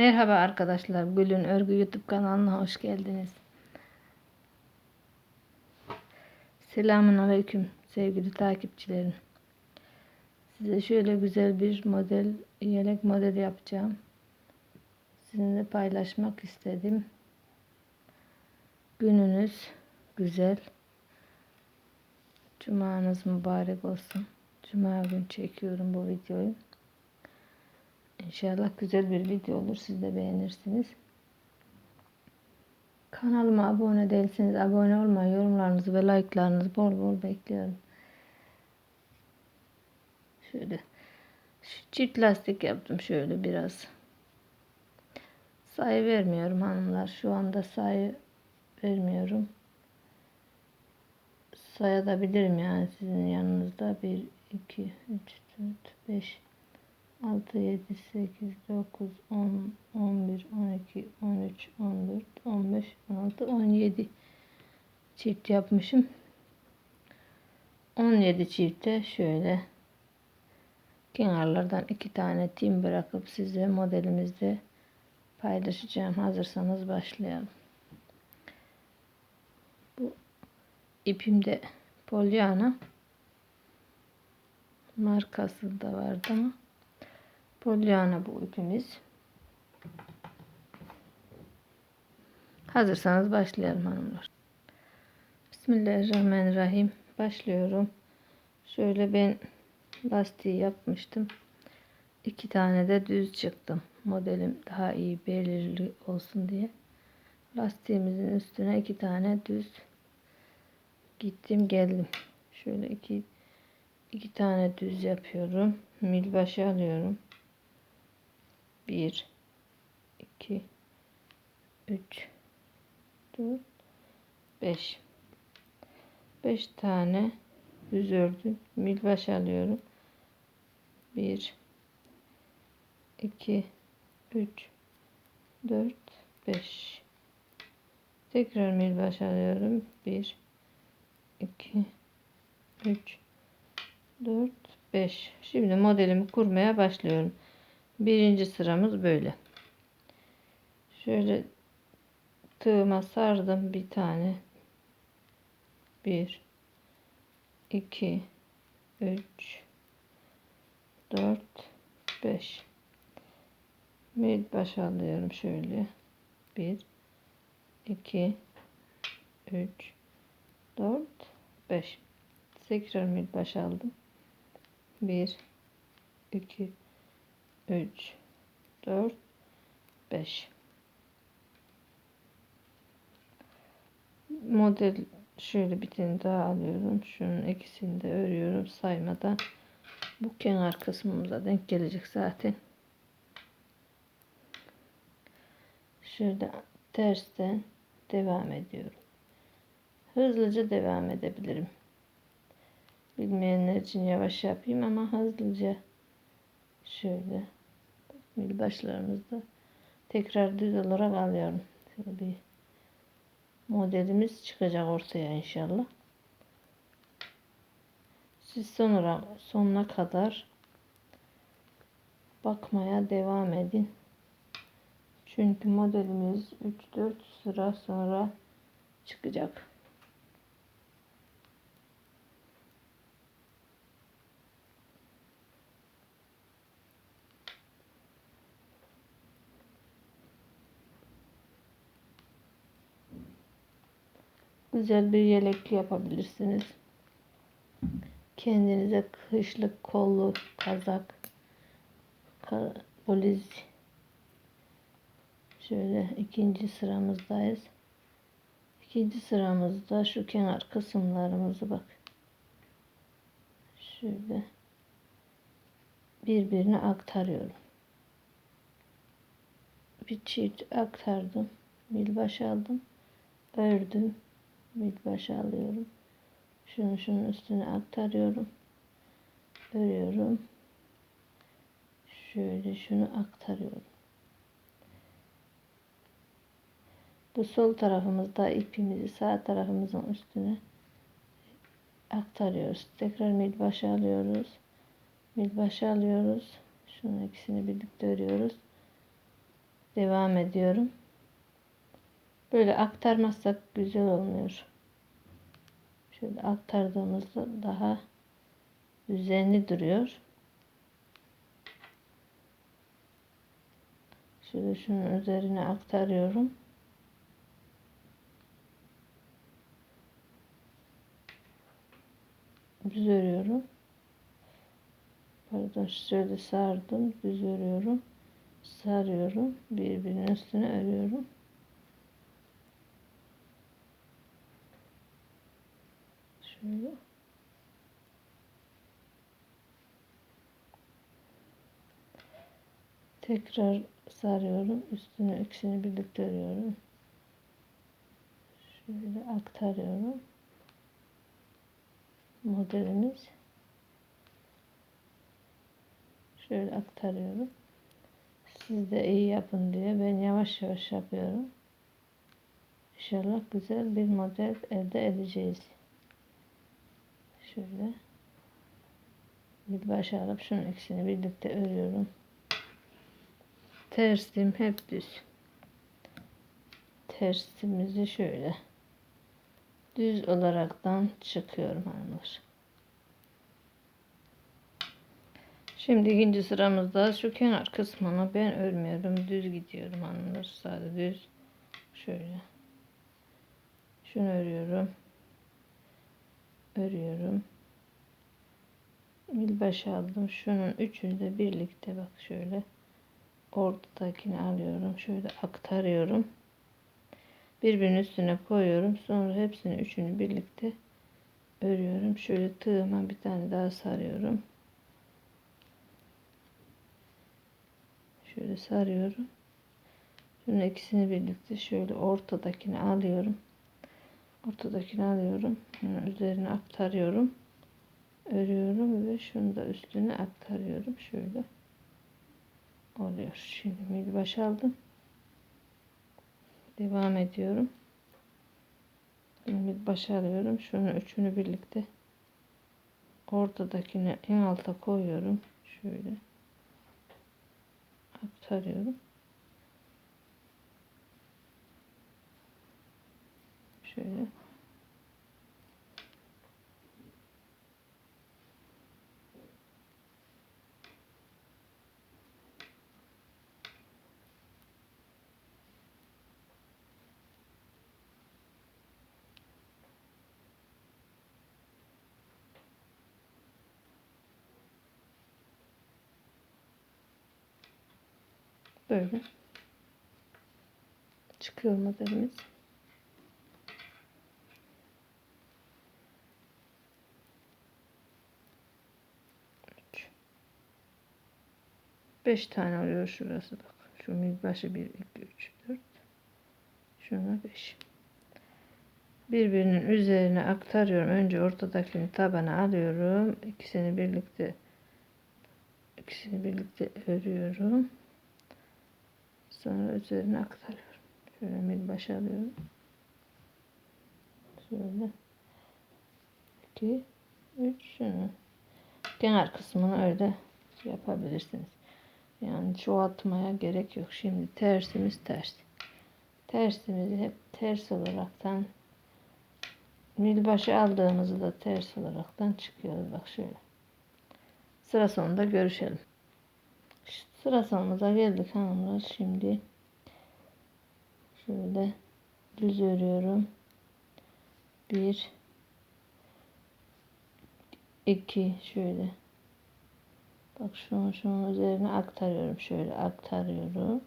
Merhaba arkadaşlar. Gül'ün Örgü YouTube kanalına hoş geldiniz. Selamun Aleyküm sevgili takipçilerim. Size şöyle güzel bir model, yelek modeli yapacağım. Sizinle paylaşmak istedim. Gününüz güzel. Cumanız mübarek olsun. Cuma gün çekiyorum bu videoyu. İnşallah güzel bir video olur. Siz de beğenirsiniz. Kanalıma abone değilseniz abone olmayı, yorumlarınızı ve like'larınızı bol bol bekliyorum. Şöyle şu çift lastik yaptım şöyle biraz. Sayı vermiyorum hanımlar. Şu anda sayı vermiyorum. Sayabilirim yani sizin yanınızda. 1, 2, 3, 4, 5, 6, 7, 8, 9, 10, 11, 12, 13, 14, 15, 16, 17 çift yapmışım. 17 çifte şöyle kenarlardan iki tane tim bırakıp size modelimizde paylaşacağım. Hazırsanız başlayalım. Bu ipimde Polyana markası da vardı ama Polyana bu ipimiz. Hazırsanız başlayalım hanımlar. Bismillahirrahmanirrahim. Başlıyorum. Şöyle ben lastiği yapmıştım. İki tane de düz çıktım. Modelim daha iyi belirli olsun diye. Lastiğimizin üstüne iki tane düz gittim geldim. Şöyle iki iki tane düz yapıyorum. Mil başı alıyorum. 1 2 3 4 5 5 tane düz ördüm. Milbaş alıyorum. 1 2 3 4 5 Tekrar milbaş alıyorum. 1 2 3 4 5 Şimdi modelimi kurmaya başlıyorum. Birinci sıramız böyle. Şöyle tığıma sardım bir tane. Bir, iki, üç, dört, beş. Bir baş alıyorum şöyle. Bir, iki, üç, dört, beş. Tekrar bir baş aldım. Bir, iki, 3 4 5 model şöyle bir tane daha alıyorum. Şunun ikisini de örüyorum saymadan. Bu kenar kısmımıza denk gelecek zaten. Şöyle tersten devam ediyorum. Hızlıca devam edebilirim. Bilmeyenler için yavaş yapayım ama hızlıca şöyle başlarımızda tekrar düz olarak alıyorum. Şöyle bir modelimiz çıkacak ortaya inşallah. Siz sonra sonuna kadar bakmaya devam edin. Çünkü modelimiz 3-4 sıra sonra çıkacak. Güzel bir yelek yapabilirsiniz. Kendinize kışlık kollu kazak poliz şöyle ikinci sıramızdayız. İkinci sıramızda şu kenar kısımlarımızı bak. Şöyle birbirine aktarıyorum. Bir çift aktardım. Milbaş aldım. Ördüm bir baş alıyorum. Şunu şunun üstüne aktarıyorum. Örüyorum. Şöyle şunu aktarıyorum. Bu sol tarafımızda ipimizi sağ tarafımızın üstüne aktarıyoruz. Tekrar milbaşı alıyoruz. Milbaşı alıyoruz. Şunun ikisini birlikte örüyoruz. devam ediyorum. Böyle aktarmazsak güzel olmuyor. Şöyle aktardığımızda daha düzenli duruyor. Şöyle şunun üzerine aktarıyorum. Düz örüyorum. Pardon şöyle sardım. Düz örüyorum. Sarıyorum. Birbirinin üstüne örüyorum. Şöyle. Tekrar sarıyorum. Üstüne ikisini birlikte örüyorum. Şöyle aktarıyorum. Modelimiz. Şöyle aktarıyorum. Siz de iyi yapın diye ben yavaş yavaş yapıyorum. İnşallah güzel bir model elde edeceğiz. Şöyle bir baş alıp şunun ikisini birlikte örüyorum. Tersim hep düz. Tersimizi şöyle düz olaraktan çıkıyorum hanımlar. Şimdi ikinci sıramızda şu kenar kısmını ben örmüyorum. Düz gidiyorum hanımlar. Sadece düz. Şöyle. Şunu örüyorum. Örüyorum. Bir baş aldım. Şunun üçünü de birlikte bak şöyle ortadakini alıyorum. Şöyle aktarıyorum. Birbirinin üstüne koyuyorum. Sonra hepsini üçünü birlikte örüyorum. Şöyle tığıma bir tane daha sarıyorum. Şöyle sarıyorum. Şunun ikisini birlikte şöyle ortadakini alıyorum. Ortadakini alıyorum. Şunu üzerine aktarıyorum. Örüyorum ve şunu da üstüne aktarıyorum. Şöyle oluyor. Şimdi bir baş aldım. Devam ediyorum. Bir baş alıyorum. Şunu üçünü birlikte ortadakini en alta koyuyorum. Şöyle aktarıyorum. Şöyle Böyle. Çıkıyor modelimiz. 5 tane oluyor şurası bak. Şu midbaşı 1, 2, 3, 4. Şuna 5. Birbirinin üzerine aktarıyorum. Önce ortadakini tabana alıyorum. İkisini birlikte ikisini birlikte örüyorum. Sonra üzerine aktarıyorum. Şöyle midbaşı alıyorum. Şöyle. 2, 3. Şunu. Kenar kısmını öyle yapabilirsiniz. Yani çoğaltmaya gerek yok. Şimdi tersimiz ters. Tersimizi hep ters olaraktan mil başı aldığımızı da ters olaraktan çıkıyoruz. Bak şöyle. Sıra sonunda görüşelim. Sıra sonumuza geldik hanımlar. Şimdi şöyle düz örüyorum. Bir iki şöyle bak şunu şunun üzerine aktarıyorum. Şöyle aktarıyorum.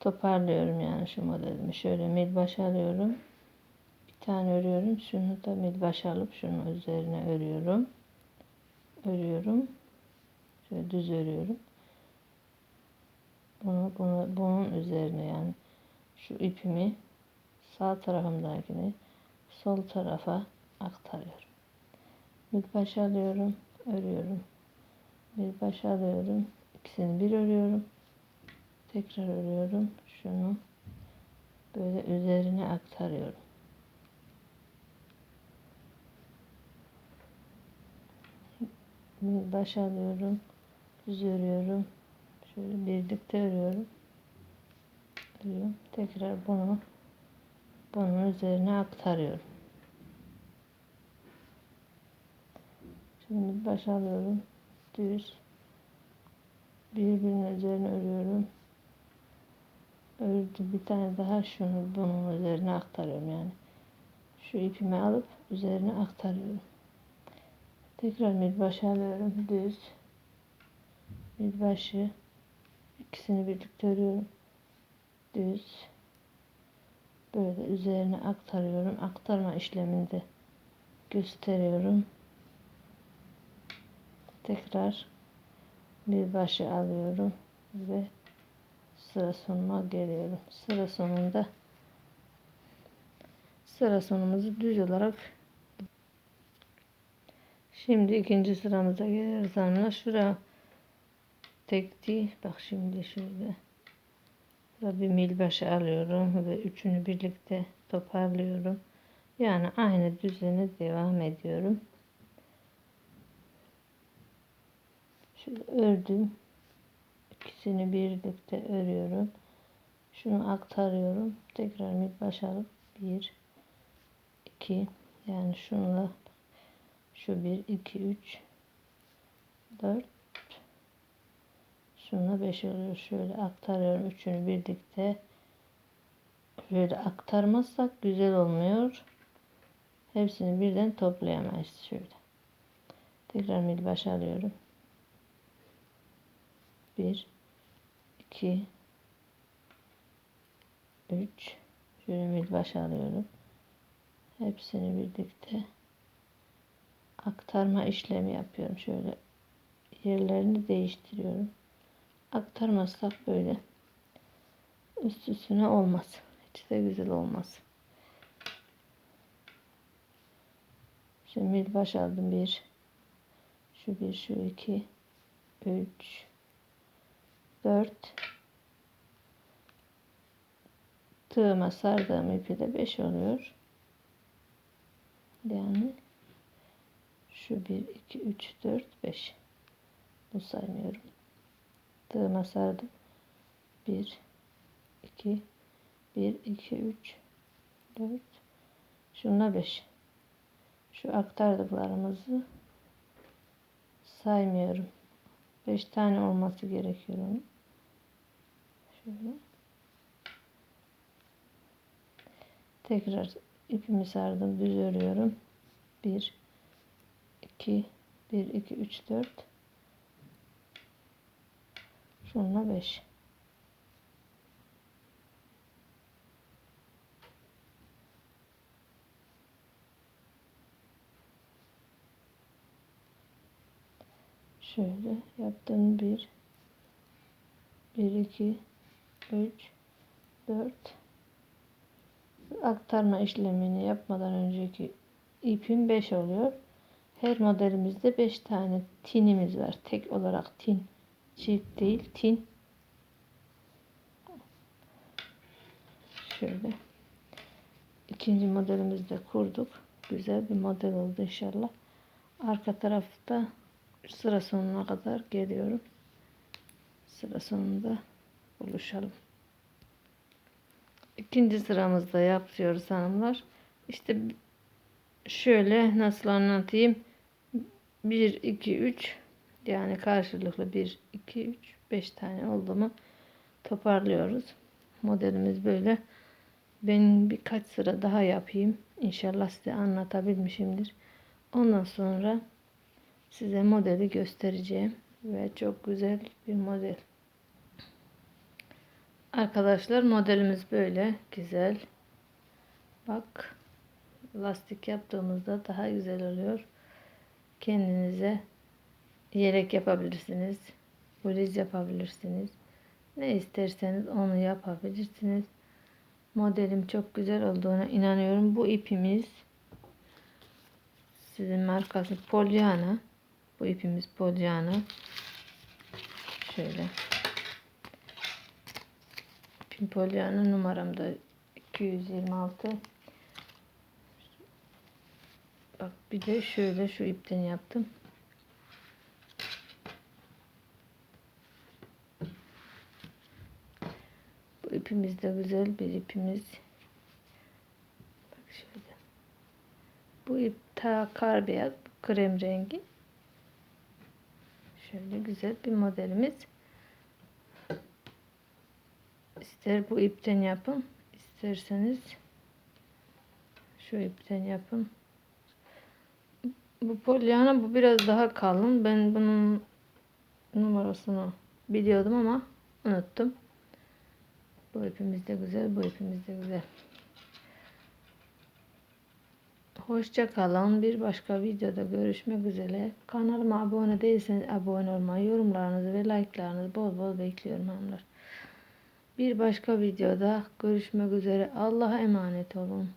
Toparlıyorum yani şu modelimi. Şöyle mil baş alıyorum. Bir tane örüyorum. Şunu da mil baş alıp şunun üzerine örüyorum örüyorum. Şöyle düz örüyorum. Bunu, bunu bunun üzerine yani şu ipimi sağ tarafımdakini sol tarafa aktarıyorum. Bir baş alıyorum, örüyorum. Bir baş alıyorum, ikisini bir örüyorum. Tekrar örüyorum. Şunu böyle üzerine aktarıyorum. baş alıyorum düz örüyorum Şöyle birlikte örüyorum. Örüyorum. Tekrar bunu bunun üzerine aktarıyorum. Şimdi baş alıyorum. Düz. Birbirinin üzerine örüyorum. Ördüm bir tane daha şunu bunun üzerine aktarıyorum yani. Şu ipimi alıp üzerine aktarıyorum. Tekrar bir baş alıyorum. Düz. Bir başı ikisini birlikte örüyorum. Düz. Böyle üzerine aktarıyorum. Aktarma işleminde gösteriyorum. Tekrar bir başı alıyorum ve sıra sonuna geliyorum. Sıra sonunda sıra sonumuzu düz olarak şimdi ikinci sıramıza geliriz anla şura tekti. Bak şimdi şöyle. Bir mil başı alıyorum ve üçünü birlikte toparlıyorum. Yani aynı düzene devam ediyorum şöyle ördüm. İkisini birlikte örüyorum. Şunu aktarıyorum. Tekrar baş alıp bir 2 yani şunla şu 1 2 3 4 şunla 5 oluyor şöyle aktarıyorum. Üçünü birlikte. Şöyle aktarmazsak güzel olmuyor. Hepsini birden toplayamayız şöyle. Tekrar mil baş alıyorum 1 2 3 şöyle baş alıyorum hepsini birlikte aktarma işlemi yapıyorum. Şöyle yerlerini değiştiriyorum. Aktarmazsak böyle üst üstüne olmaz. Hiç de güzel olmaz. Şimdi baş aldım. Bir. Şu bir, şu iki. Üç. Dört. Tığıma sardığım ipi de beş oluyor. Yani şu 1, 2, 3, 4, 5. Bu saymıyorum. Tığıma sardım. 1, 2, 1, 2, 3, 4. Şuna 5. Şu aktardıklarımızı saymıyorum. 5 tane olması gerekiyor onun. Şöyle. Tekrar ipimi sardım düz örüyorum. 1 2 1 2 3 4 sonra 5 şöyle yaptım. 1 1 2 3 4 aktarma işlemini yapmadan önceki ipim 5 oluyor. Her modelimizde 5 tane tinimiz var. Tek olarak tin. Çift değil tin. Şöyle. İkinci modelimizde kurduk. Güzel bir model oldu inşallah. Arka tarafta sıra sonuna kadar geliyorum. Sıra sonunda buluşalım. İkinci sıramızda yapıyoruz hanımlar. İşte şöyle nasıl anlatayım. 1, 2, 3 yani karşılıklı 1, 2, 3, 5 tane oldu mu toparlıyoruz. Modelimiz böyle. Ben birkaç sıra daha yapayım. İnşallah size anlatabilmişimdir. Ondan sonra size modeli göstereceğim. Ve çok güzel bir model. Arkadaşlar modelimiz böyle güzel. Bak lastik yaptığımızda daha güzel oluyor. Kendinize yelek yapabilirsiniz. Valiz yapabilirsiniz. Ne isterseniz onu yapabilirsiniz. Modelim çok güzel olduğuna inanıyorum. Bu ipimiz sizin markası Polyana. Bu ipimiz Polyana. Şöyle. Polyana numaram da 226. Bak bir de şöyle şu ipten yaptım. ipimiz de güzel bir ipimiz. Bak şöyle. Bu ip ta kar beyaz, bu krem rengi. Şöyle güzel bir modelimiz. İster bu ipten yapın, isterseniz şu ipten yapın. Bu polyana bu biraz daha kalın. Ben bunun numarasını biliyordum ama unuttum. Bu ipimiz de güzel, bu ipimiz de güzel. Hoşça kalın. Bir başka videoda görüşmek üzere. Kanalıma abone değilseniz abone olmayı, yorumlarınızı ve like'larınızı bol bol bekliyorum hanımlar. Bir başka videoda görüşmek üzere. Allah'a emanet olun.